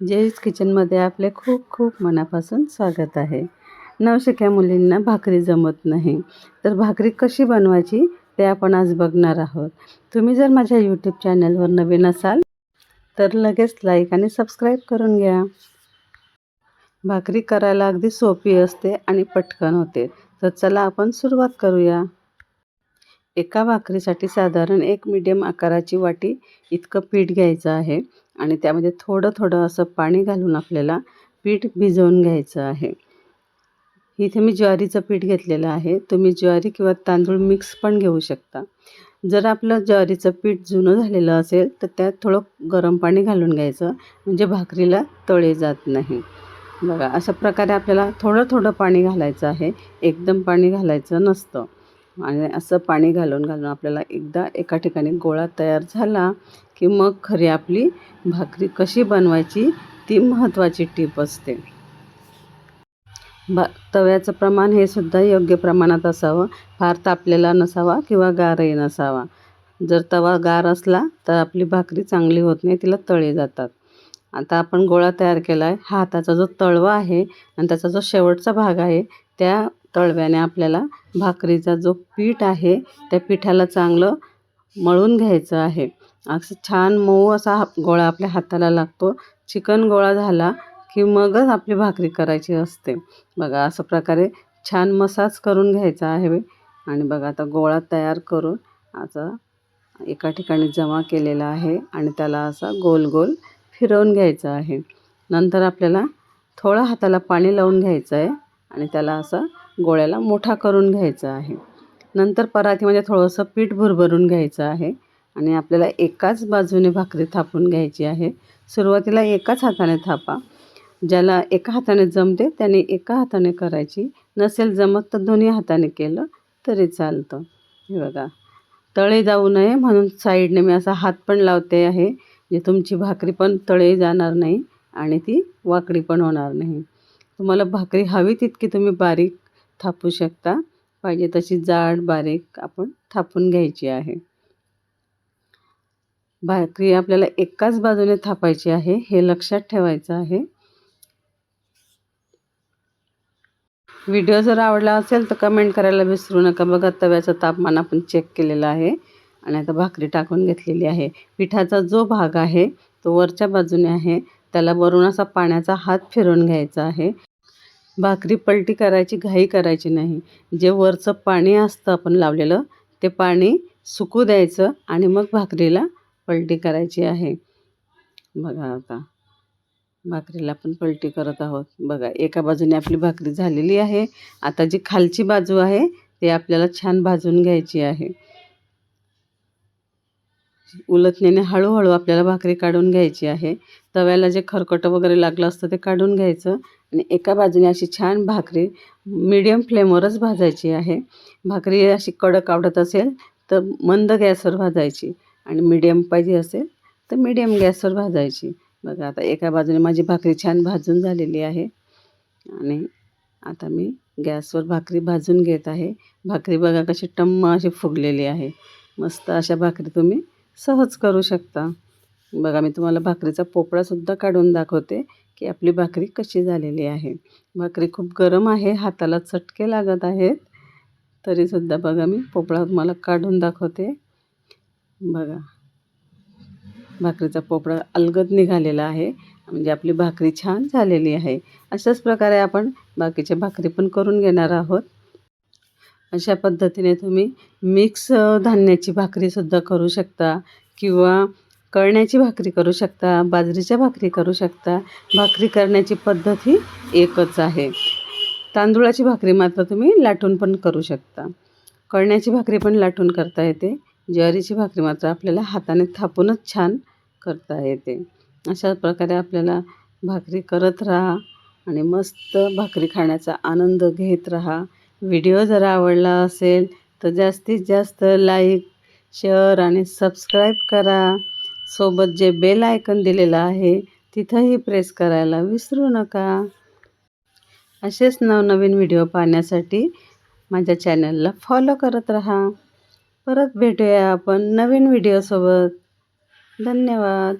म्हणजे जयच किचनमध्ये आपले खूप खूप मनापासून स्वागत आहे. नवशिक्या मुलींना भाकरी जमत नाही. तर भाकरी कशी बनवायची ते आपण आज बघणार आहोत. तुम्ही जर माझ्या यूट्यूब चॅनलवर नवीन असाल तर लगेच लाईक आणि सबस्क्राईब करून घ्या. भाकरी करायला अगदी सोपी असते आणि पटकन होते. तर चला आपण सुरुवात करूया. एका भाकरीसाठी साधारण एक मीडियम आकाराची वाटी इतकं पीठ घ्यायचं आहे आणि त्यामध्ये थोडं थोडं असं पाणी घालून आपल्याला पीठ भिजवून घ्यायचं आहे. इथे मी ज्वारीचं पीठ घेतलेलं आहे. तुम्ही ज्वारी किंवा तांदूळ मिक्स पण घेऊ शकता. जर आपलं ज्वारीचं पीठ जुनं झालेलं असेल तर त्यात थोडं गरम पाणी घालून घ्यायचं. म्हणजे भाकरीला तळे जात नाही. बघा अशा प्रकारे आपल्याला थोडं थोडं पाणी घालायचं आहे. एकदम पाणी घालायचं नसतं. आणि असं पाणी घालून घालून आपल्याला एकदा एका ठिकाणी गोळा तयार झाला की मग खरी आपली भाकरी कशी बनवायची ती महत्त्वाची टीप असते. भा तव्याचं प्रमाण हे सुद्धा योग्य प्रमाणात असावं. फार तापलेला नसावा किंवा गारही नसावा. जर तवा गार असला तर आपली भाकरी चांगली होत नाही तिला तळे जातात. आता आपण गोळा तयार केला आहे हा हाताचा जो तळवा आहे आणि त्याचा जो शेवटचा भाग आहे त्या तळव्याने आपल्याला भाकरीचा जो पीठ आहे त्या पिठाला चांगलं मळून घ्यायचं आहे. असं छान मऊ असा हा गोळा आपल्या हाताला लागतो. चिकन गोळा झाला की मगच आपली भाकरी करायची असते. बघा असं प्रकारे छान मसाज करून घ्यायचा आहे. आणि बघा आता गोळा तयार करून असा एका ठिकाणी जमा केलेला आहे आणि त्याला असा गोल गोल फिरवून घ्यायचा आहे. नंतर आपल्याला थोडं हाताला पाणी लावून घ्यायचं आहे आणि त्याला असं गोळ्याला मोठा करून घ्यायचा आहे. नंतर परातीमध्ये थोडंसं पीठ भरभरून घ्यायचं आहे आणि आपल्याला एकाच बाजूने भाकरी थापून घ्यायची आहे. सुरुवातीला एकाच हाताने थापा. ज्याला एका हाताने जमते त्याने एका हाताने करायची. नसेल जमत तर दोन्ही हाताने केलं तरी चालतं. हे बघा. तळे जाऊ नये म्हणून साईडने मी असा हात पण लावते आहे जे तुमची भाकरी पण तळे जाणार नाही आणि ती वाकडी पण होणार नाही. तुम्हाला भाकरी हवी तितकी तुम्ही बारीक थापू शकता. पाहिजे तशी जाड बारीक आपण थापून घ्यायची आहे. भाकरी आपल्याला एकाच बाजूने थापायची आहे हे लक्षात ठेवायचं आहे. व्हिडिओ जर आवडला असेल तर कमेंट करायला विसरू नका. बघा तव्याचं तापमान आपण चेक केलेलं आहे आणि आता भाकरी टाकून घेतलेली आहे. पिठाचा जो भाग आहे तो वरच्या बाजूने आहे. त्याला वरून असा पाण्याचा हात फिरवून घ्यायचा आहे. भाकरी पलटी करायची घाई करायची नाही. जे वरचं पाणी असतं आपण लावलेलं ते पाणी सुकू द्यायचं आणि मग भाकरीला पलटी करायची आहे. बघा आता. भाकरीला आपण पलटी करत आहोत. बघा एका बाजूने आपली भाकरी झालेली आहे. आता जी खालची बाजू आहे ती आपल्याला छान भाजून घ्यायची आहे. उलटण्याने हळूहळू आपल्याला भाकरी काढून घ्यायची आहे. तव्याला जे खरकटं वगैरे लागलं असतं ते काढून घ्यायचं आणि एका बाजूने अशी छान भाकरी मिडियम फ्लेमवरच भाजायची आहे. भाकरी अशी कडक आवडत असेल तर मंद गॅसवर भाजायची आणि मीडियम पाहिजे असेल तर मीडियम गॅसवर भाजायची. बघा आता एका बाजूने माझी भाकरी छान भाजून झालेली आहे आणि आता मी गॅसवर भाकरी भाजून घेत आहे. भाकरी बघा कशी टम्म अशी फुगलेली आहे. मस्त अशा भाकरी तुम्ही सहज करू शकता. बघा मी तुम्हाला भाकरीचा पोपळासुद्धा काढून दाखवते की आपली भाकरी कशी झालेली आहे. भाकरी खूप गरम आहे हाताला चटके लागत आहेत. तरीसुद्धा बघा मी पोपळा तुम्हाला काढून दाखवते. बघा. भाकरीचा पोपळा अलगद निघालेला आहे. म्हणजे आपली भाकरी छान झालेली आहे. अशाच प्रकारे आपण बाकीच्या भाकरी पण करून घेणार आहोत. अशा पद्धतीने तुम्ही मिक्स धान्याची भाकरीसुद्धा करू शकता किंवा कळण्याची भाकरी करू शकता बाजरीच्या भाकरी करू शकता. भाकरी करण्याची पद्धत ही एकच आहे. तांदूळाची भाकरी मात्र तुम्ही लाटून पण करू शकता. कळण्याची भाकरी पण लाटून करता येते. ज्वारीची भाकरी मात्र आपल्याला हाताने थापूनच छान करता येते. अशा प्रकारे आपल्याला भाकरी करत राहा आणि मस्त भाकरी खाण्याचा आनंद घेत राहा. व्हिडिओ जर आवडला असेल तर जास्तीत जास्त लाईक शेअर आणि सबस्क्राईब करा. सोबत जे बेल आयकन दिलेलं आहे तिथंही प्रेस करायला विसरू नका. असेच नवनवीन व्हिडिओ पाहण्यासाठी माझ्या चॅनलला फॉलो करत राहा. परत भेटूया आपण नवीन व्हिडिओसोबत. धन्यवाद.